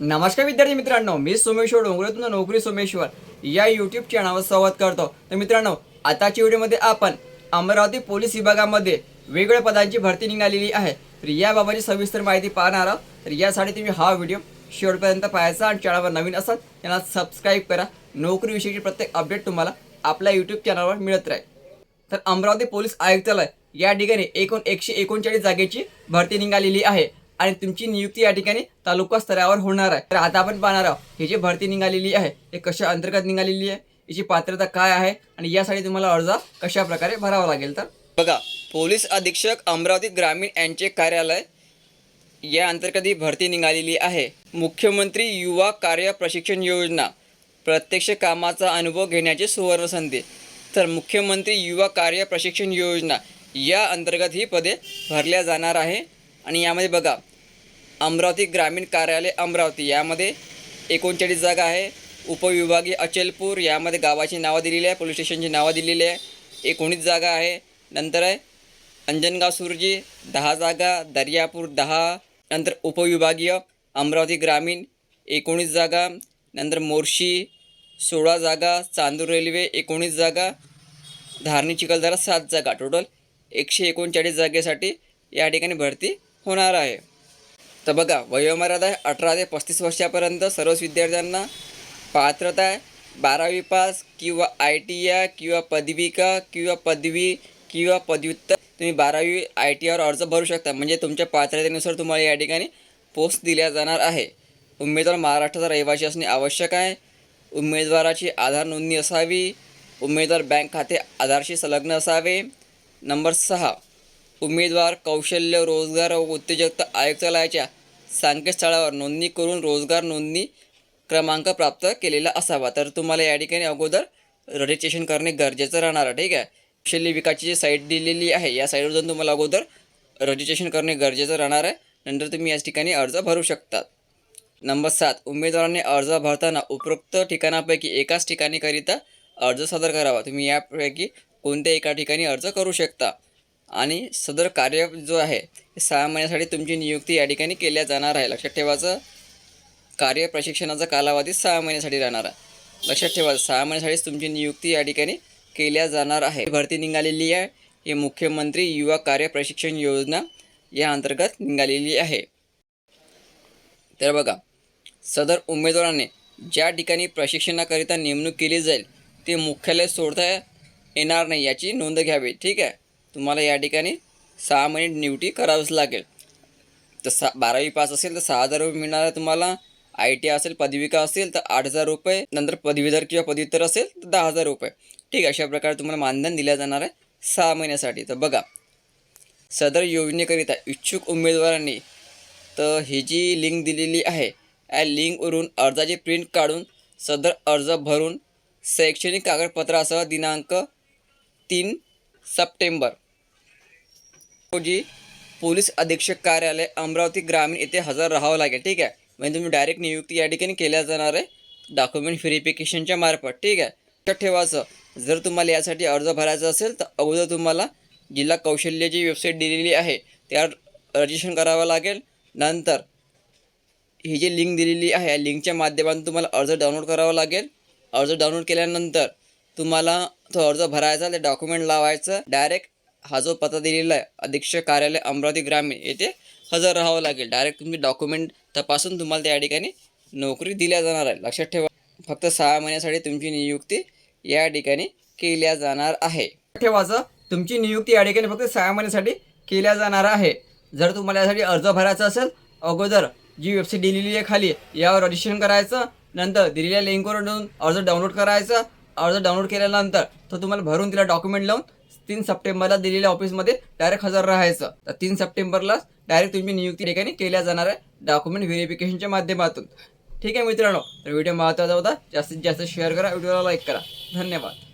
नमस्कार विद्यार्थी मित्रांनो मी सोमेश्वर डोंगरेतून नोकरी सोमेश्वर. या यूट्यूब चॅनलवर संवाद करतो. तर मित्रांनो आताच्या व्हिडिओमध्ये आपण अमरावती पोलीस विभागामध्ये वेगवेगळ्या पदांची भरती निघालेली आहे. तर याबाबतची सविस्तर माहिती पाहणार आहोत. तर यासाठी तुम्ही हा व्हिडिओ शेवटपर्यंत पाहायचा आणि चॅनलवर नवीन असाल त्यांना सबस्क्राईब करा. नोकरीविषयीची प्रत्येक अपडेट तुम्हाला आपल्या यूट्यूब चॅनलवर मिळत राहील. तर अमरावती पोलीस आयुक्तालय या ठिकाणी एकूण एकशे एकोणचाळीस जागेची भरती निघालेली आहे. आणि तुमची नियुक्ती या ठिकाणी तालुका स्तरावर होणार आहे. तर आता आपण पाहणार आहोत ही जी भरती निघालेली आहे हे कशा अंतर्गत निघालेली आहे याची पात्रता काय आहे आणि यासाठी तुम्हाला अर्ज कशा प्रकारे भरावा लागेल तर? बघा पोलीस अधीक्षक अमरावती ग्रामीण यांचे कार्यालय या अंतर्गत ही भरती निघालेली आहे. मुख्यमंत्री युवा कार्य प्रशिक्षण योजना प्रत्यक्ष कामाचा अनुभव घेण्याची सुवर्ण संधी तर मुख्यमंत्री युवा कार्य प्रशिक्षण योजना या अंतर्गत ही पदे भरल्या जाणार आहे. आणि यामध्ये बघा अमरावती ग्रामीण कार्यालय अमरावती यामध्ये एकोणचाळीस जागा आहे. उपविभागीय अचलपूर यामध्ये गावाची नावं दिलेली आहे पोलीस स्टेशनची नावं दिलेली आहे. एकोणीस जागा आहे. नंतर आहे अंजनगाव सुरजी दहा जागा दर्यापूर दहा. नंतर उपविभागीय अमरावती ग्रामीण एकोणीस जागा. नंतर मोर्शी सोळा जागा. चांदूर रेल्वे एकोणीस जागा. धारणी चिखलदरा सात जागा. टोटल एकशे एकोणचाळीस जागेसाठी या ठिकाणी भरती होणार आहे. तर बघा वयोमर्यादा आहे अठरा ते पस्तीस वर्षापर्यंत सर्वच विद्यार्थ्यांना पात्रता आहे. बारावी पास किंवा आय टी आय किंवा पदविका किंवा पदवी किंवा पदव्युत्तर तुम्ही बारावी आय टी आर अर्ज भरू शकता. म्हणजे तुमच्या पात्रतेनुसार तुम्हाला या ठिकाणी पोस्ट दिल्या जाणार आहे. उमेदवार महाराष्ट्राचा रहिवासी असणे आवश्यक आहे. उमेदवाराची आधार नोंदणी असावी. उमेदवार बँक खाते आधारशी संलग्न असावे. नंबर सहा उमेदवार कौशल्य रोजगार व उद्योजकता आयुक्तालयाच्या संकेतस्थळावर नोंदणी करून रोजगार नोंदणी क्रमांक प्राप्त केलेला असावा. तर तुम्हाला या ठिकाणी अगोदर रजिस्ट्रेशन करणे गरजेचं राहणार आहे ठीक आहे? कौशल्य विकासची जी साईट दिलेली आहे. या साईटवर जाऊन तुम्हाला अगोदर रजिस्ट्रेशन करणे गरजेचं राहणार आहे. नंतर तुम्ही याच ठिकाणी अर्ज भरू शकतात नंबर सात उमेदवाराने अर्ज भरताना उपरोक्त ठिकाणापैकी एकाच ठिकाणीकरिता अर्ज सादर करावा. तुम्ही यापैकी कोणत्या एका ठिकाणी अर्ज करू शकता. आणि सदर कार्य जो आहे सहा महिन्यासाठी तुमची नियुक्ती या ठिकाणी केल्या जाणार आहे. लक्षात ठेवायचं कार्य प्रशिक्षणाचा कालावधी सहा महिन्यासाठी राहणार आहे. लक्षात ठेवा सहा महिन्यासाठीच तुमची नियुक्ती या ठिकाणी केल्या जाणार आहे. भरती निघालेली आहे. ही मुख्यमंत्री युवा कार्य प्रशिक्षण योजना या अंतर्गत निघालेली आहे. तर बघा सदर उमेदवाराने ज्या ठिकाणी प्रशिक्षणाकरिता नेमणूक केली जाईल ते मुख्यालय सोडता येणार नाही याची नोंद घ्यावी. ठीक आहे? तुम्हाला या ठिकाणी सहा महिने ड्युटी करावीच लागेल. तर सा बारावी पास असेल तर सहा हजार रुपये मिळणार आहे तुम्हाला. आय टी असेल पदविका असेल तर आठ हजार रुपये. नंतर पदवीधर किंवा पदव्युत्तर असेल तर दहा हजार रुपये. ठीक आहे अशा प्रकारे तुम्हाला मानधन दिलं जाणार आहे सहा महिन्यासाठी. तर बघा सदर योजनेकरिता इच्छुक उमेदवारांनी तर ही जी लिंक दिलेली आहे या लिंकवरून अर्जाची प्रिंट काढून सदर अर्ज भरून शैक्षणिक कागदपत्रासह दिनांक तीन सप्टेंबर रोजी पोलीस अधीक्षक कार्यालय अमरावती ग्रामीण येथे हजर राहावं लागेल ठीक आहे? म्हणजे तुम्ही डायरेक्ट नियुक्ती या ठिकाणी केल्या जाणार आहे डॉक्युमेंट व्हेरिफिकेशनच्या मार्फत ठीक आहे? लक्षात ठेवायचं जर तुम्हाला यासाठी अर्ज भरायचा असेल तर अगोदर तुम्हाला जिल्हा कौशल्याची वेबसाईट दिलेली आहे त्यावर रजिस्ट्रेशन करावं लागेल. नंतर ही जी लिंक दिलेली आहे या लिंकच्या माध्यमातून तुम्हाला अर्ज डाउनलोड करावा लागेल. अर्ज डाउनलोड केल्यानंतर तुम्हाला तो अर्ज भरायचा ते डॉक्युमेंट लावायचं डायरेक्ट हा जो पत्ता दिलेला आहे अधीक्षक कार्यालय अमरावती ग्रामीण येथे हजर राहावं लागेल. डायरेक्ट तुम्ही डॉक्युमेंट तपासून तुम्हाला त्या ठिकाणी नोकरी दिल्या जाणार आहे. लक्षात ठेवा फक्त सहा महिन्यासाठी तुमची नियुक्ती या ठिकाणी केल्या जाणार आहे. ठेवाचं तुमची नियुक्ती या ठिकाणी फक्त सहा महिन्यासाठी केल्या जाणार आहे. जर तुम्हाला यासाठी अर्ज भरायचा असेल अगोदर जी वेबसाईट दिलेली आहे खाली यावर रजिस्ट्रेशन करायचं नंतर दिलेल्या लिंकवर जाऊन अर्ज डाउनलोड करायचा अर्ज डाउनलोड केल्यानंतर तो तुम्हाला भरून तिला डॉक्युमेंट लावून तीन सप्टेंबरला दिलेल्या ऑफिसमध्ये डायरेक्ट हजर राहायचं. तर तीन सप्टेंबरला डायरेक्ट तुम्ही नियुक्ती ठिकाणी केल्या जाणार आहे डॉक्युमेंट व्हेरिफिकेशनच्या माध्यमातून. ठीक आहे मित्रांनो तर व्हिडिओ महत्त्वाचा होता. जास्तीत जास्त शेअर करा व्हिडिओला लाईक करा. धन्यवाद.